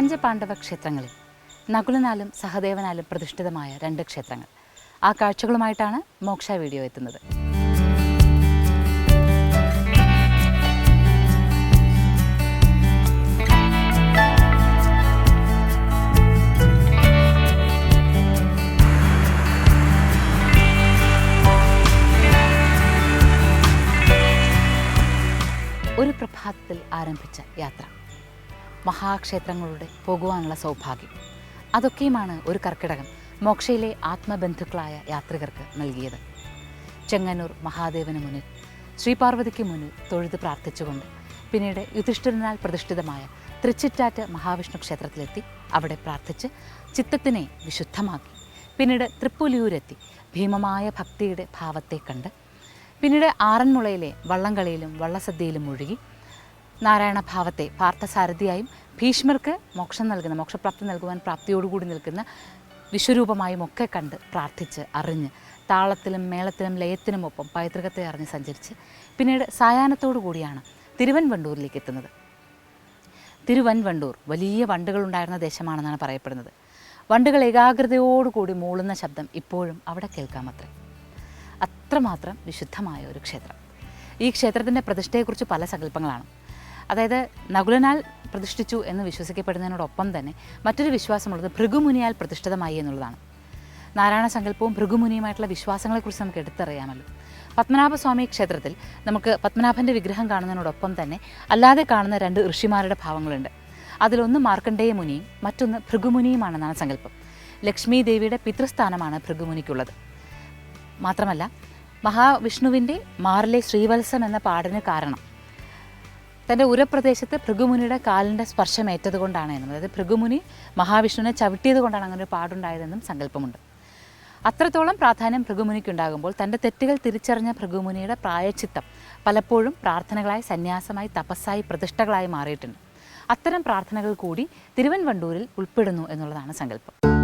പഞ്ചപാണ്ഡവ ക്ഷേത്രങ്ങളിൽ നകുലനാലും സഹദേവനാലും പ്രതിഷ്ഠിതമായ രണ്ട് ക്ഷേത്രങ്ങൾ. ആ കാഴ്ചകളുമായിട്ടാണ് മോക്ഷ വീഡിയോ എത്തുന്നത്. ഒരു പ്രഭാതത്തിൽ ആരംഭിച്ച യാത്ര. മഹാക്ഷേത്രങ്ങളുടെ പോകുവാനുള്ള സൗഭാഗ്യം. അതൊക്കെയുമാണ് ഒരു കർക്കിടകം മോക്ഷയിലെ ആത്മബന്ധുക്കളായ യാത്രികർക്ക് നൽകിയത്. ചെങ്ങന്നൂർ മഹാദേവന് മുന്നിൽ ശ്രീപാർവതിക്ക് മുന്നിൽ തൊഴുത് പ്രാർത്ഥിച്ചുകൊണ്ട് പിന്നീട് യുധിഷ്ഠിരനാൽ പ്രതിഷ്ഠിതമായ തൃച്ചിറ്റാറ്റ് മഹാവിഷ്ണു ക്ഷേത്രത്തിലെത്തി. അവിടെ പ്രാർത്ഥിച്ച് ചിത്തത്തിനെ വിശുദ്ധമാക്കി. പിന്നീട് തൃപ്പുലിയൂരെത്തി. ഭീമമായ ഭക്തിയുടെ ഭാവത്തെ കണ്ട് പിന്നീട് ആറന്മുളയിലെ വള്ളംകളിയിലും വള്ളസദ്യയിലും മുഴുകി നാരായണ ഭാവത്തെ പാർത്ഥസാരഥിയായും ഭീഷ്മർക്ക് മോക്ഷം നൽകുന്ന മോക്ഷപ്രാപ്തി നൽകുവാൻ പ്രാപ്തിയോടുകൂടി നിൽക്കുന്ന വിശ്വരൂപമായും ഒക്കെ കണ്ട് പ്രാർത്ഥിച്ച് അറിഞ്ഞ് താളത്തിലും മേളത്തിലും ലയത്തിനുമൊപ്പം പൈതൃകത്തെ അറിഞ്ഞ് സഞ്ചരിച്ച് പിന്നീട് സായാഹ്നത്തോടു കൂടിയാണ് തിരുവൻവണ്ടൂരിലേക്ക് എത്തുന്നത്. തിരുവൻവണ്ടൂർ വലിയ വണ്ടുകളുണ്ടായിരുന്ന ദേശമാണെന്നാണ് പറയപ്പെടുന്നത്. വണ്ടുകൾ ഏകാഗ്രതയോടുകൂടി മൂളുന്ന ശബ്ദം ഇപ്പോഴും അവിടെ കേൾക്കാമത്രേ. അത്രമാത്രം വിശുദ്ധമായ ഒരു ക്ഷേത്രം. ഈ ക്ഷേത്രത്തിന്റെ പ്രതിഷ്ഠയെക്കുറിച്ച് പല സങ്കല്പങ്ങളാണ്. അതായത് നകുലനാൽ പ്രതിഷ്ഠിച്ചു എന്ന് വിശ്വസിക്കപ്പെടുന്നതിനോടൊപ്പം തന്നെ മറ്റൊരു വിശ്വാസമുള്ളത് ഭൃഗുമുനിയാൽ പ്രതിഷ്ഠിതമായി എന്നുള്ളതാണ്. നാരായണ സങ്കല്പവും ഭൃഗുമുനിയുമായിട്ടുള്ള വിശ്വാസങ്ങളെക്കുറിച്ച് നമുക്ക് എടുത്തറിയാമല്ലോ. പത്മനാഭസ്വാമി ക്ഷേത്രത്തിൽ നമുക്ക് പത്മനാഭന്റെ വിഗ്രഹം കാണുന്നതിനോടൊപ്പം തന്നെ അല്ലാതെ കാണുന്ന രണ്ട് ഋഷിമാരുടെ ഭാവങ്ങളുണ്ട്. അതിലൊന്ന് മാർക്കണ്ഡേയ മുനിയും മറ്റൊന്ന് ഭൃഗുമുനിയുമാണെന്നാണ് സങ്കല്പം. ലക്ഷ്മി ദേവിയുടെ പിതൃസ്ഥാനമാണ് ഭൃഗുമുനിക്കുള്ളത്. മാത്രമല്ല മഹാവിഷ്ണുവിന്റെ മാറിലെ ശ്രീവത്സം എന്ന പാടിന് കാരണം തന്റെ ഉരപ്രദേശത്ത് ഭൃഗുമുനിയുടെ കാലിന്റെ സ്പർശമേറ്റത് കൊണ്ടാണ് എന്നും അതായത് ഭൃഗുമുനി മഹാവിഷ്ണുവിനെ ചവിട്ടിയത് കൊണ്ടാണ് അങ്ങനെ ഒരു പാടുണ്ടായതെന്നും സങ്കല്പമുണ്ട്. അത്രത്തോളം പ്രാധാന്യം ഭൃഗുമുനിക്കുണ്ടാകുമ്പോൾ തന്റെ തെറ്റുകൾ തിരിച്ചറിഞ്ഞ ഭൃഗുമുനിയുടെ പ്രായച്ചിത്തം പലപ്പോഴും പ്രാർത്ഥനകളായി സന്യാസമായി തപസ്സായി പ്രതിഷ്ഠകളായി മാറിയിട്ടുണ്ട്. അത്തരം പ്രാർത്ഥനകൾ കൂടി തിരുവൻവണ്ടൂരിൽ ഉൾപ്പെടുന്നു എന്നുള്ളതാണ് സങ്കല്പം.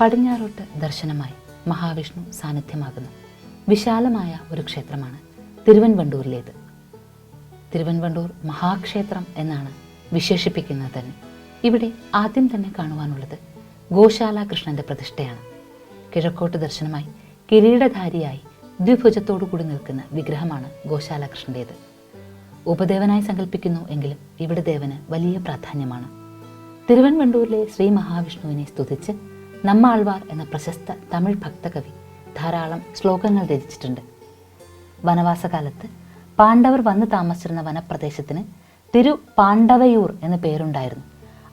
പടിഞ്ഞാറോട്ട് ദർശനമായി മഹാവിഷ്ണു സാന്നിധ്യമാകുന്നു. വിശാലമായ ഒരു ക്ഷേത്രമാണ് തിരുവൻവണ്ടൂരിലേത്. തിരുവൻവണ്ടൂർ മഹാക്ഷേത്രം എന്നാണ് വിശേഷിപ്പിക്കുന്നത് തന്നെ. ഇവിടെ ആദ്യം തന്നെ കാണുവാനുള്ളത് ഗോശാല കൃഷ്ണന്റെ പ്രതിഷ്ഠയാണ്. കിഴക്കോട്ട് ദർശനമായി കിരീടധാരിയായി കൂടി നിൽക്കുന്ന വിഗ്രഹമാണ് ഗോശാല കൃഷ്ണന്റേത്. ഉപദേവനായി സങ്കല്പിക്കുന്നു എങ്കിലും ഇവിടെ ദേവന് വലിയ പ്രാധാന്യമാണ്. തിരുവൻവണ്ടൂരിലെ ശ്രീ മഹാവിഷ്ണുവിനെ സ്തുതിച്ച് നമ്മാൾവാർ എന്ന പ്രശസ്ത തമിഴ് ഭക്തകവി ധാരാളം ശ്ലോകങ്ങൾ രചിച്ചിട്ടുണ്ട്. വനവാസകാലത്ത് പാണ്ഡവർ വന്ന് താമസിച്ചിരുന്ന വനപ്രദേശത്തിന് തിരു പാണ്ഡവയൂർ എന്ന പേരുണ്ടായിരുന്നു.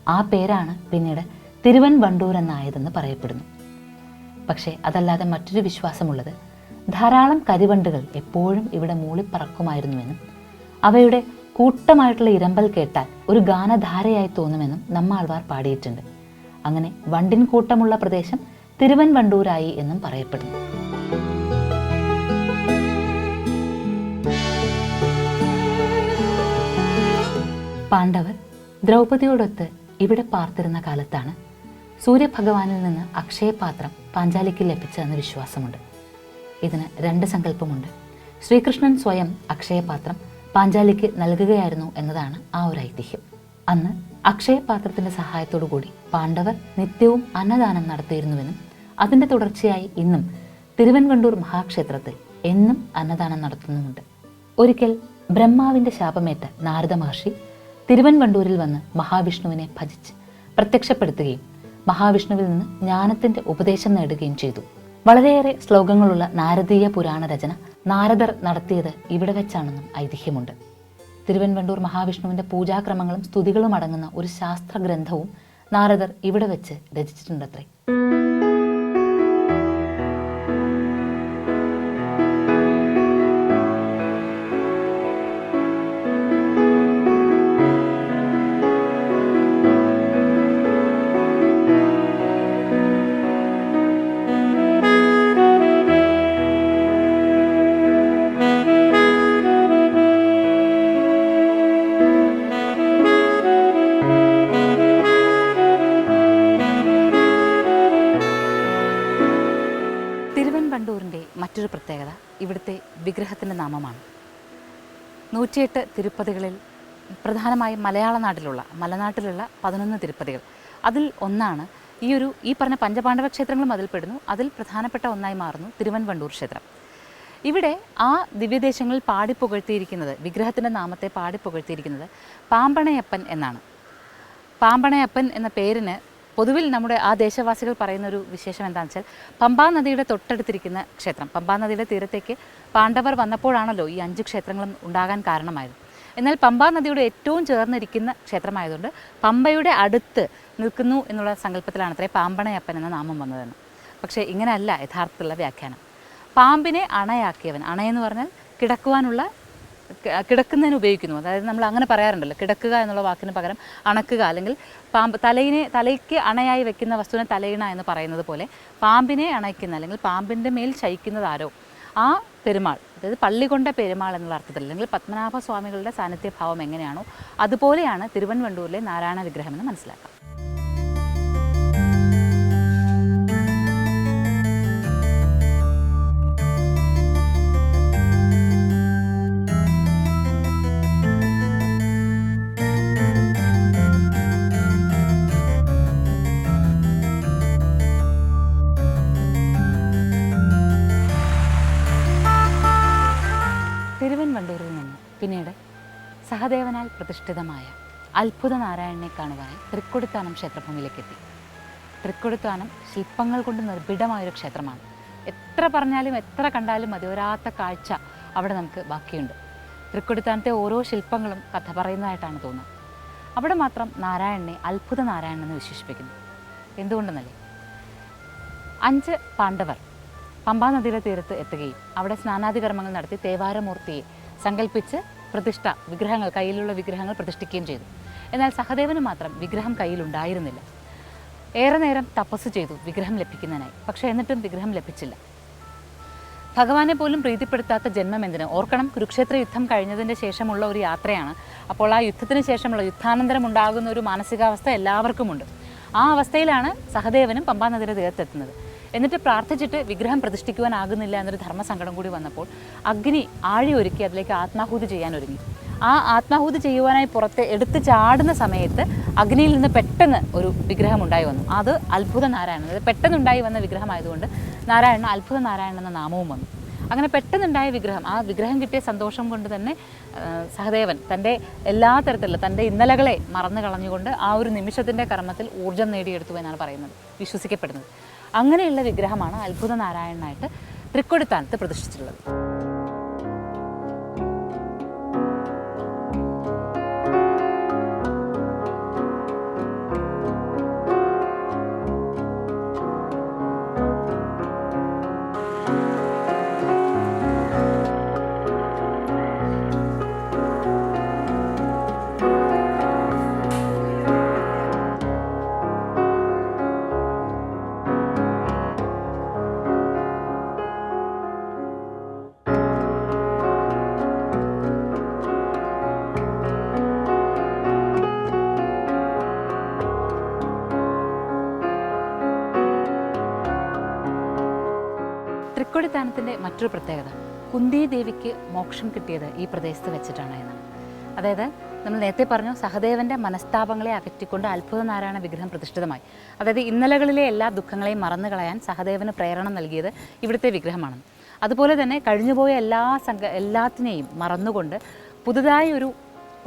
ആ പേരാണ് പിന്നീട് തിരുവൻവണ്ടൂർ എന്നായതെന്ന് പറയപ്പെടുന്നു. പക്ഷേ അതല്ലാതെ മറ്റൊരു വിശ്വാസമുള്ളത് ധാരാളം കരിവണ്ടുകൾ എപ്പോഴും ഇവിടെ മൂളിപ്പറക്കുമായിരുന്നുവെന്നും അവയുടെ കൂട്ടമായിട്ടുള്ള ഇരമ്പൽ കേട്ടാൽ ഒരു ഗാനധാരയായി തോന്നുമെന്നും നമ്മാൾവാർ പാടിയിട്ടുണ്ട്. അങ്ങനെ വണ്ടിൻ കൂട്ടമുള്ള പ്രദേശം തിരുവൻവണ്ടൂരായി എന്നും പറയപ്പെടുന്നു. പാണ്ഡവർ ദ്രൗപതിയോടൊത്ത് ഇവിടെ പാർത്തിരുന്ന കാലത്താണ് സൂര്യഭഗവാനിൽ നിന്ന് അക്ഷയപാത്രം പാഞ്ചാലിക്ക് ലഭിച്ചതെന്ന് വിശ്വാസമുണ്ട്. ഇതിന് രണ്ട് സങ്കല്പമുണ്ട്. ശ്രീകൃഷ്ണൻ സ്വയം അക്ഷയപാത്രം പാഞ്ചാലിക്ക് നൽകുകയായിരുന്നു എന്നതാണ് ആ ഒരു ഐതിഹ്യം. അന്ന് അക്ഷയപാത്രത്തിന്റെ സഹായത്തോടു കൂടി പാണ്ഡവർ നിത്യവും അന്നദാനം നടത്തിയിരുന്നുവെന്നും അതിന്റെ തുടർച്ചയായി ഇന്നും തിരുവൻകണ്ടൂർ മഹാക്ഷേത്രത്തിൽ എന്നും അന്നദാനം നടത്തുന്നുമുണ്ട്. ഒരിക്കൽ ബ്രഹ്മാവിന്റെ ശാപമേറ്റ നാരദ മഹർഷി തിരുവൻവണ്ടൂരിൽ വന്ന് മഹാവിഷ്ണുവിനെ ഭജിച്ച് പ്രത്യക്ഷപ്പെടുത്തുകയും മഹാവിഷ്ണുവിൽ നിന്ന് ജ്ഞാനത്തിന്റെ ഉപദേശം നേടുകയും ചെയ്തു. വളരെയേറെ ശ്ലോകങ്ങളുള്ള നാരദീയ പുരാണ രചന നാരദർ നടത്തിയത് ഇവിടെ വെച്ചാണെന്നും ഐതിഹ്യമുണ്ട്. തിരുവൻവണ്ടൂർ മഹാവിഷ്ണുവിന്റെ പൂജാക്രമങ്ങളും സ്തുതികളും അടങ്ങുന്ന ഒരു ശാസ്ത്രഗ്രന്ഥവും നാരദർ ഇവിടെ വെച്ച് രചിച്ചിട്ടുണ്ടത്രേ. ഇവിടുത്തെ വിഗ്രഹത്തിന്റെ നാമമാണ്. നൂറ്റിയെട്ട് തിരുപ്പതികളിൽ പ്രധാനമായും മലയാള നാട്ടിലുള്ള മലനാട്ടിലുള്ള പതിനൊന്ന് തിരുപ്പതികൾ. അതിൽ ഒന്നാണ് ഈ ഒരു ഈ പറഞ്ഞ പഞ്ചപാണ്ഡവ ക്ഷേത്രങ്ങളും അതിൽപ്പെടുന്നു അതിൽ പ്രധാനപ്പെട്ട ഒന്നായി മാറുന്നു തിരുവൻവണ്ടൂർ ക്ഷേത്രം. ഇവിടെ ആ ദിവ്യദേശങ്ങളിൽ പാടിപ്പുകഴ്ത്തിയിരിക്കുന്നത് വിഗ്രഹത്തിന്റെ നാമത്തെ പാടിപ്പുകഴ്ത്തിയിരിക്കുന്നത് പാമ്പണയപ്പൻ എന്നാണ്. പാമ്പണയപ്പൻ എന്ന പേരിന് പൊതുവിൽ നമ്മുടെ ആ ദേശവാസികൾ പറയുന്ന ഒരു വിശേഷം എന്താണെന്ന് വെച്ചാൽ പമ്പാ നദിയുടെ തൊട്ടടുത്തിരിക്കുന്ന ക്ഷേത്രം. പമ്പാ നദിയുടെ തീരത്തേക്ക് പാണ്ഡവർ വന്നപ്പോഴാണല്ലോ ഈ അഞ്ച് ക്ഷേത്രങ്ങളും ഉണ്ടാകാൻ കാരണമായത്. എന്നാൽ പമ്പാ നദിയുടെ ഏറ്റവും ചേർന്നിരിക്കുന്ന ക്ഷേത്രമായതുകൊണ്ട് പമ്പയുടെ അടുത്ത് നിൽക്കുന്നു എന്നുള്ള സങ്കല്പത്തിലാണ് അത്രേ പാമ്പണയപ്പൻ എന്ന നാമം വന്നതെന്ന്. പക്ഷേ ഇങ്ങനെയല്ല യഥാർത്ഥത്തിലുള്ള വ്യാഖ്യാനം. പാമ്പിനെ അണയാക്കിയവൻ അണയെന്ന് പറഞ്ഞാൽ കിടക്കുവാനുള്ള കിടക്കുന്നതിന് ഉപയോഗിക്കുന്നു. അതായത് നമ്മൾ അങ്ങനെ പറയാറുണ്ടല്ലോ കിടക്കുക എന്നുള്ള വാക്കിന് പകരം അണക്കുക അല്ലെങ്കിൽ പാമ്പ് തലയിനെ തലയ്ക്ക് അണയായി വെക്കുന്ന വസ്തുവിനെ തലയിണ എന്ന് പറയുന്നത് പോലെ പാമ്പിനെ അണയ്ക്കുന്ന അല്ലെങ്കിൽ പാമ്പിന്റെ മേൽ ശയിക്കുന്നതാരോ ആ പെരുമാൾ അതായത് പള്ളി കൊണ്ട പെരുമാൾ എന്നുള്ള അർത്ഥത്തിൽ അല്ലെങ്കിൽ പത്മനാഭ സ്വാമികളുടെ സാന്നിധ്യഭാവം എങ്ങനെയാണോ അതുപോലെയാണ് തിരുവൻവണ്ടൂരിലെ നാരായണ വിഗ്രഹം എന്ന് മനസ്സിലാക്കാം. സഹദേവനാൽ പ്രതിഷ്ഠിതമായ അത്ഭുത നാരായണനെ കാണുവാനായി തൃക്കൊടിത്താനം ക്ഷേത്രഭൂമിയിലേക്ക് എത്തി തൃക്കൊടിത്താനം ശില്പങ്ങൾ കൊണ്ട് നിർഭിഡമായൊരു ക്ഷേത്രമാണ്. എത്ര പറഞ്ഞാലും എത്ര കണ്ടാലും മതിവരാത്ത കാഴ്ച അവിടെ നമുക്ക് ബാക്കിയുണ്ട്. തൃക്കൊടിത്താനത്തെ ഓരോ ശില്പങ്ങളും കഥ പറയുന്നതായിട്ടാണ് തോന്നുന്നത്. അവിടെ മാത്രം നാരായണനെ അത്ഭുത നാരായണൻ എന്ന് വിശേഷിപ്പിക്കുന്നു. എന്തുകൊണ്ടെന്നല്ലേ? അഞ്ച് പാണ്ഡവർ പമ്പാ നദിയുടെ തീരത്ത് എത്തുകയും അവിടെ സ്നാനാദി കർമ്മങ്ങൾ നടത്തി തേവാരമൂർത്തിയെ സങ്കല്പിച്ച് പ്രതിഷ്ഠ വിഗ്രഹങ്ങൾ കയ്യിലുള്ള വിഗ്രഹങ്ങൾ പ്രതിഷ്ഠിക്കുകയും ചെയ്തു. എന്നാൽ സഹദേവന് മാത്രം വിഗ്രഹം കയ്യിലുണ്ടായിരുന്നില്ല ഏറെ നേരം തപസ് ചെയ്തു വിഗ്രഹം ലഭിക്കുന്നതിനായി. പക്ഷേ എന്നിട്ടും വിഗ്രഹം ലഭിച്ചില്ല. ഭഗവാനെ പോലും പ്രീതിപ്പെടുത്താത്ത ജന്മം എന്തിന്? ഓർക്കണം കുരുക്ഷേത്ര യുദ്ധം കഴിഞ്ഞതിന്റെ ശേഷമുള്ള ഒരു യാത്രയാണ്. അപ്പോൾ ആ യുദ്ധത്തിന് ശേഷമുള്ള യുദ്ധാനന്തരം ഉണ്ടാകുന്ന ഒരു മാനസികാവസ്ഥ എല്ലാവർക്കുമുണ്ട്. ആ അവസ്ഥയിലാണ് സഹദേവനും പമ്പാനദിയുടെ തീരത്തെത്തുന്നത്. എന്നിട്ട് പ്രാർത്ഥിച്ചിട്ട് വിഗ്രഹം പ്രതിഷ്ഠിക്കുവാനാകുന്നില്ല എന്നൊരു ധർമ്മസങ്കടം കൂടി വന്നപ്പോൾ അഗ്നി ആഴി ഒരുക്കി അതിലേക്ക് ആത്മാഹൂതി ചെയ്യാൻ ഒരുങ്ങി. ആ ആത്മാഹൂതി ചെയ്യുവാനായി പുറത്ത് എടുത്ത് ചാടുന്ന സമയത്ത് അഗ്നിയിൽ നിന്ന് പെട്ടെന്ന് ഒരു വിഗ്രഹം ഉണ്ടായി വന്നു. അത് അത്ഭുത നാരായണൻ അതായത് പെട്ടെന്നുണ്ടായി വന്ന വിഗ്രഹമായതുകൊണ്ട് നാരായണൻ അത്ഭുത നാരായണൻ എന്ന നാമവും വന്നു. അങ്ങനെ പെട്ടെന്നുണ്ടായ വിഗ്രഹം ആ വിഗ്രഹം കിട്ടിയ സന്തോഷം കൊണ്ട് തന്നെ സഹദേവൻ തന്റെ എല്ലാ തരത്തിലുള്ള തന്റെ ഇന്നലകളെ മറന്നു കളഞ്ഞുകൊണ്ട് ആ ഒരു നിമിഷത്തിന്റെ കർമ്മത്തിൽ ഊർജം നേടിയെടുത്തു എന്നാണ് പറയുന്നത് വിശ്വസിക്കപ്പെടുന്നത്. അങ്ങനെയുള്ള വിഗ്രഹമാണ് അത്ഭുത നാരായണനായിട്ട് തൃക്കൊടിത്താനത്ത് പ്രതിഷ്ഠിച്ചിട്ടുള്ളത്. തൃക്കൊടിത്താനത്തിന്റെ മറ്റൊരു പ്രത്യേകത കുന്തി ദേവിക്ക് മോക്ഷം കിട്ടിയത് ഈ പ്രദേശത്ത് വെച്ചിട്ടാണ് എന്ന് അതായത് നമ്മൾ നേരത്തെ പറഞ്ഞു സഹദേവന്റെ മനസ്താപങ്ങളെ അകറ്റിക്കൊണ്ട് അത്ഭുത നാരായണ വിഗ്രഹം പ്രതിഷ്ഠിതമായി. അതായത് ഇന്നലകളിലെ എല്ലാ ദുഃഖങ്ങളെയും മറന്നു കളയാൻ സഹദേവന് പ്രേരണ നൽകിയത് ഇവിടുത്തെ വിഗ്രഹമാണ്. അതുപോലെ തന്നെ കഴിഞ്ഞുപോയ എല്ലാ സംഘ എല്ലാത്തിനെയും മറന്നുകൊണ്ട് പുതുതായി ഒരു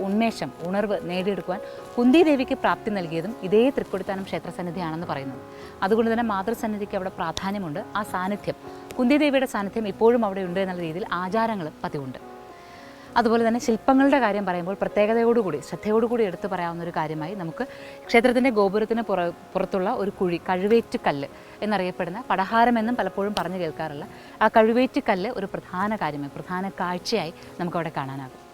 ഉന്മേഷം ഉണർവ് നേടിയെടുക്കുവാൻ കുന്തി ദേവിക്ക് പ്രാപ്തി നൽകിയതും ഇതേ തൃക്കൊടിത്താനം ക്ഷേത്രസന്നിധിയാണെന്ന് പറയുന്നത് അതുകൊണ്ട് തന്നെ മാതൃസന്നിധിക്ക് അവിടെ പ്രാധാന്യമുണ്ട്. ആ സാന്നിധ്യം കുന്തിദേവിയുടെ സാന്നിധ്യം ഇപ്പോഴും അവിടെ ഉണ്ട് എന്നുള്ള രീതിയിൽ ആചാരങ്ങൾ പതിവുണ്ട്. അതുപോലെ തന്നെ ശില്പങ്ങളുടെ കാര്യം പറയുമ്പോൾ പ്രത്യേകതയോടുകൂടി ശ്രദ്ധയോടുകൂടി എടുത്തു പറയാവുന്ന ഒരു കാര്യമായി നമുക്ക് ക്ഷേത്രത്തിന്റെ ഗോപുരത്തിന് പുറ പുറത്തുള്ള ഒരു കുഴി കഴുവേറ്റുകല്ല് എന്നറിയപ്പെടുന്ന പടഹാരമെന്നും പലപ്പോഴും പറഞ്ഞു കേൾക്കാറുള്ള ആ കഴുവേറ്റുകല്ല് ഒരു പ്രധാന കാര്യമായി പ്രധാന കാഴ്ചയായി നമുക്കവിടെ കാണാനാകും.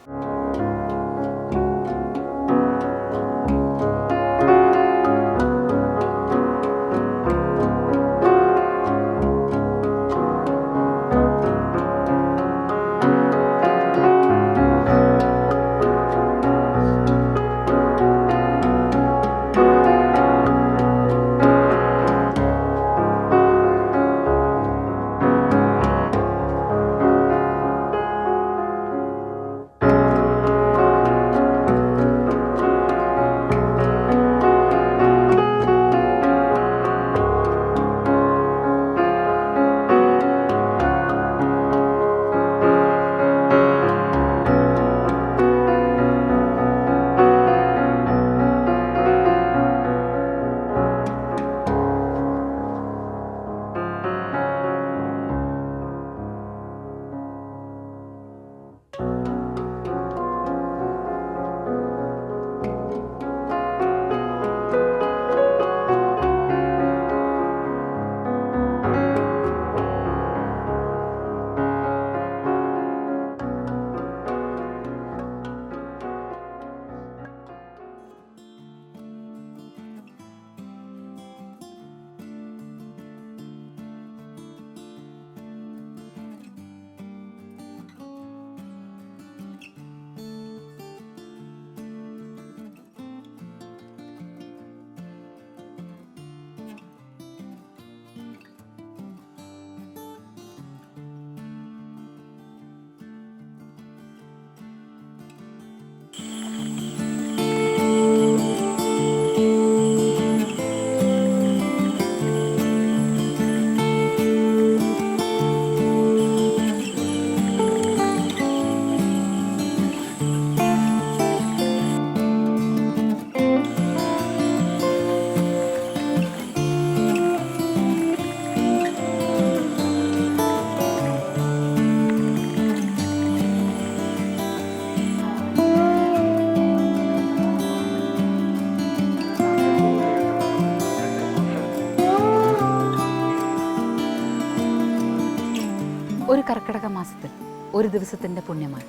ഒരു കർക്കിടക മാസത്തിൽ ഒരു ദിവസത്തിന്റെ പുണ്യമാണ്.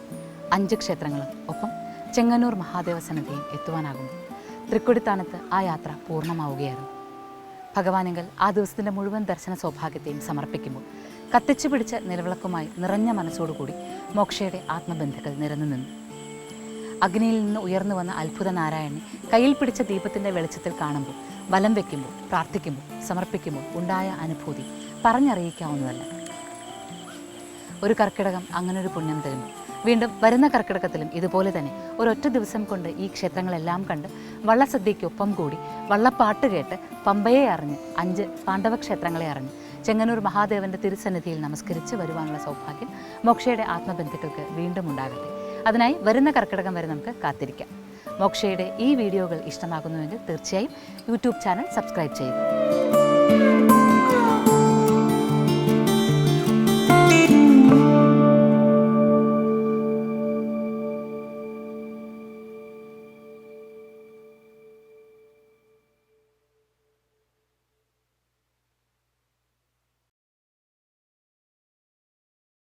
അഞ്ച് ക്ഷേത്രങ്ങളും ഒപ്പം ചെങ്ങന്നൂർ മഹാദേവ സന്നിധിയും എത്തുവാനാകുമ്പോൾ തൃക്കൊടിത്താനത്ത് ആ യാത്ര പൂർണമാവുകയായിരുന്നു ഭഗവാനുകൾ ആ ദിവസത്തിന്റെ മുഴുവൻ ദർശന സൗഭാഗ്യത്തെയും സമർപ്പിക്കുമ്പോൾ കത്തിച്ചു പിടിച്ച നിലവിളക്കുമായി നിറഞ്ഞ മനസ്സോടുകൂടി മോക്ഷയുടെ ആത്മബന്ധുക്കൾ നിരന്നു നിന്നു. അഗ്നിയിൽ നിന്ന് ഉയർന്നു വന്ന അത്ഭുത നാരായണനെ കയ്യിൽ പിടിച്ച ദീപത്തിന്റെ വെളിച്ചത്തിൽ കാണുമ്പോൾ വലം വയ്ക്കുമ്പോൾ പ്രാർത്ഥിക്കുമ്പോൾ സമർപ്പിക്കുമ്പോൾ ഉണ്ടായ അനുഭൂതി പറഞ്ഞറിയിക്കാവുന്നതല്ല. ഒരു കർക്കിടകം അങ്ങനെ ഒരു പുണ്യം തരും. വീണ്ടും വരുന്ന കർക്കിടകത്തിലും ഇതുപോലെ തന്നെ. ഒരൊറ്റ ദിവസം കൊണ്ട് ഈ ക്ഷേത്രങ്ങളെല്ലാം കണ്ട് വള്ളസദ്യയ്ക്കൊപ്പം കൂടി വള്ളപ്പാട്ട് കേട്ട് പമ്പയെ അറിഞ്ഞ് അഞ്ച് പാണ്ഡവ ക്ഷേത്രങ്ങളെ അറിഞ്ഞ് ചെങ്ങന്നൂർ മഹാദേവന്റെ തിരുസന്നിധിയിൽ നമസ്കരിച്ച് വരുവാനുള്ള സൗഭാഗ്യം മോക്ഷയുടെ ആത്മബന്ധുക്കൾക്ക് വീണ്ടും ഉണ്ടാകട്ടെ. അതിനായി വരുന്ന കർക്കിടകം വരെ നമുക്ക് കാത്തിരിക്കാം. മോക്ഷയുടെ ഈ വീഡിയോകൾ ഇഷ്ടമാകുന്നുവെങ്കിൽ തീർച്ചയായും യൂട്യൂബ് ചാനൽ സബ്സ്ക്രൈബ് ചെയ്യുക.